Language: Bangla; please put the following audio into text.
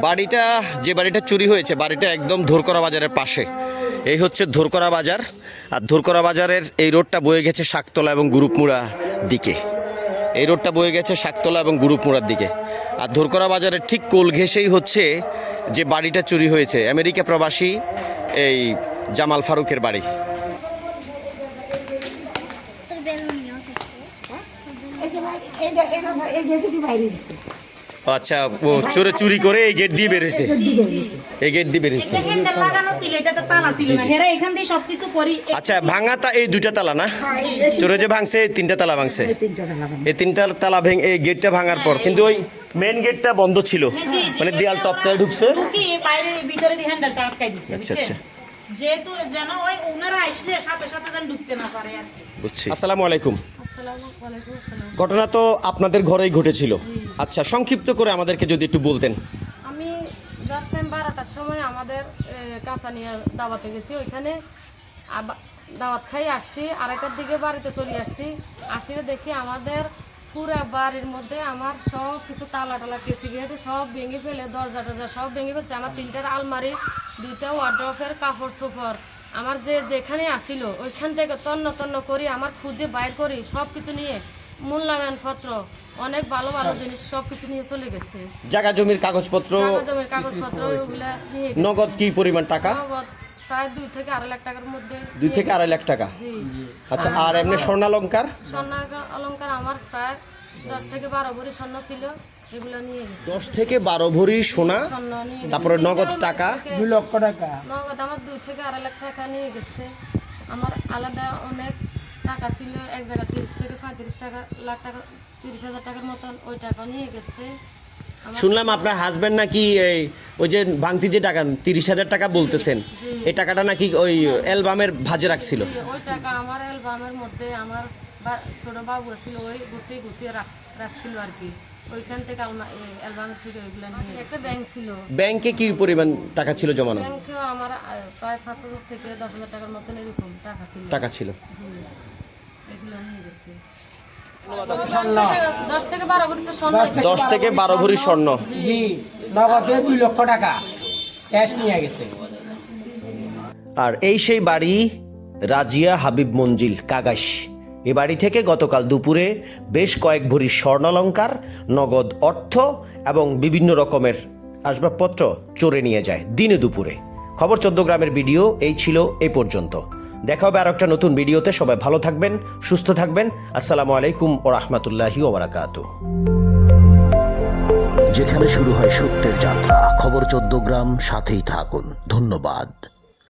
বাড়িটা যে বাড়িটা চুরি হয়েছে বাড়িটা একদম ধুরকরা বাজারের পাশে এই হচ্ছে ধুরকরা বাজার আর ধুরকরা বাজারের এই রোডটা বয়ে গেছে শাকতলা এবং গুরুপমুড়া দিকে এই রোডটা বয়ে গেছে শাকতলা এবং গুরুপমুড়ার দিকে আর ধুরকরা বাজারের ঠিক কোল ঘেঁষেই হচ্ছে যে বাড়িটা চুরি হয়েছে আমেরিকা প্রবাসী এই জামাল ফারুকের বাড়ি তোর বেলুন এই যে এটা এই গেটে দিয়ে বাইরে দিচ্ছে আচ্ছা ও চোরে চুরি করে এই গেট দিয়ে বেরিয়েছে। এই গেট দিয়ে বেরিয়েছে। আচ্ছা ভাঙা তা এই দুইটা তালা না? চোরে যে ভাঙছে এই তিনটা তালা ভাঙছে। এই তিনটা লাগানো এই তিনটা তালা ভেঙে এই গেটটা ভাঙার পর কিন্তু ওই মেন গেটটা বন্ধ ছিল। হ্যাঁ, মানে দেয়াল টপকায় ঢুকছে। আচ্ছা, বুঝছেন? যেহেতু যেন ওই ওনারা আসলে সাথে সাথে যেন ঢুকতে না পারে আর কি। বুঝছি। আসসালামু আলাইকুম। ঘটনা তো আপনাদের ঘরেই ঘটেছিল। আচ্ছা সংক্ষিপ্ত করে আমাদেরকে যদি একটু বলতেন। আমি জাস্ট টাইম বারোটার সময় আমাদের কাঁচানিয়া দাওয়াতে গেছি। ওইখানে দাওয়াত খাই আসছি। আড়াইটার দিকে বাড়িতে চলে আসছি। আসিরে দেখি আমাদের পুরো বাড়ির মধ্যে আমার সব কিছু তালা টালা কেসি গেট সব ভেঙে ফেলে দরজা টরজা সব ভেঙে ফেলছে। আমার তিনটার আলমারি দুইটা ওয়ার্ড্রফের কাপড় সোফর আমার যে যেখানে আসিল ওইখান থেকে তন্ন তন্ন করি আমার খুঁজে বাইর করি সব কিছু নিয়ে মূল্যায়ন পত্র অনেক ভালো ভালো জিনিস সব কিছু নিয়ে চলে গেছে। জায়গা জমির কাগজপত্র জামা জমির কাগজপত্র ওগুলা নিয়ে গেছে। নগদ কি পরিমাণ টাকা? নগদ প্রায় দুই থেকে আড়াই লাখ টাকার মধ্যে দুই থেকে আড়াই লাখ টাকা? জি। আচ্ছা আর এমনি স্বর্ণালঙ্কার? স্বর্ণ অলঙ্কার আমার প্রায় দশ থেকে বারো ভরি স্বর্ণ ছিল। দশ থেকে বারো ভরি সোনা তারপরে নগদ টাকা। দুই লক্ষ টাকা। নগদ আমার দুই থেকে আড়াই লাখ টাকা নিয়ে গেছে। আমার আলাদা অনেক টাকা ছিল এক জায়গা তিরিশ থেকে পঁয়ত্রিশ টাকা লাখ টাকা তিরিশ হাজার টাকার মতন ওই টাকা নিয়ে গেছে। শুনলাম আপনার হাজবেন্ড নাকি এই ওই যে ভাঙতি যে টাকা তিরিশ হাজার টাকা বলতেছেন এই টাকাটা নাকি ওই অ্যালবামের ভাজে রাখছিল? ওই টাকা আমার অ্যালবামের মধ্যে আমার ছোট বাবু ছিল ওই গুছিয়ে গুছিয়ে রাখ- রাখছিল আর কি। ওইখান থেকে অ্যালবামের থেকে ওইগুলো নিয়ে একটা ব্যাংক ছিল। ব্যাংকে কি পরিমাণ টাকা ছিল জমানো? ব্যাংকেও আমার প্রায় পাঁচ হাজার থেকে দশ হাজার টাকার মতন এরকম টাকা ছিল। টাকা ছিল। জি এগুলো নিয়ে গেছে। থেকে- দশ থেকে বারো ভরি স্বর্ণ জি নগদে দুই লক্ষ টাকা ক্যাশ নিয়ে গেছে। আর এই সেই বাড়ি রাজিয়া হাবিব মঞ্জিল কাগাস এ বাড়ি থেকে গতকাল দুপুরে বেশ কয়েক ভরি স্বর্ণালঙ্কার, নগদ অর্থ এবং বিভিন্ন রকমের আসবাবপত্র চোরে নিয়ে যায় দিনে দুপুরে। খবর চোদ্দ গ্রামের ভিডিও এই ছিল এই পর্যন্ত। দেখা হবে আর একটা নতুন ভিডিওতে সবাই ভালো থাকবেন, সুস্থ থাকবেন। আসসালামু আলাইকুম ও রহমতুল্লাহি ওবরাকাতু যেখানে শুরু হয় সত্যের যাত্রা, খবর চোদ্দ গ্রাম সাথেই থাকুন। ধন্যবাদ।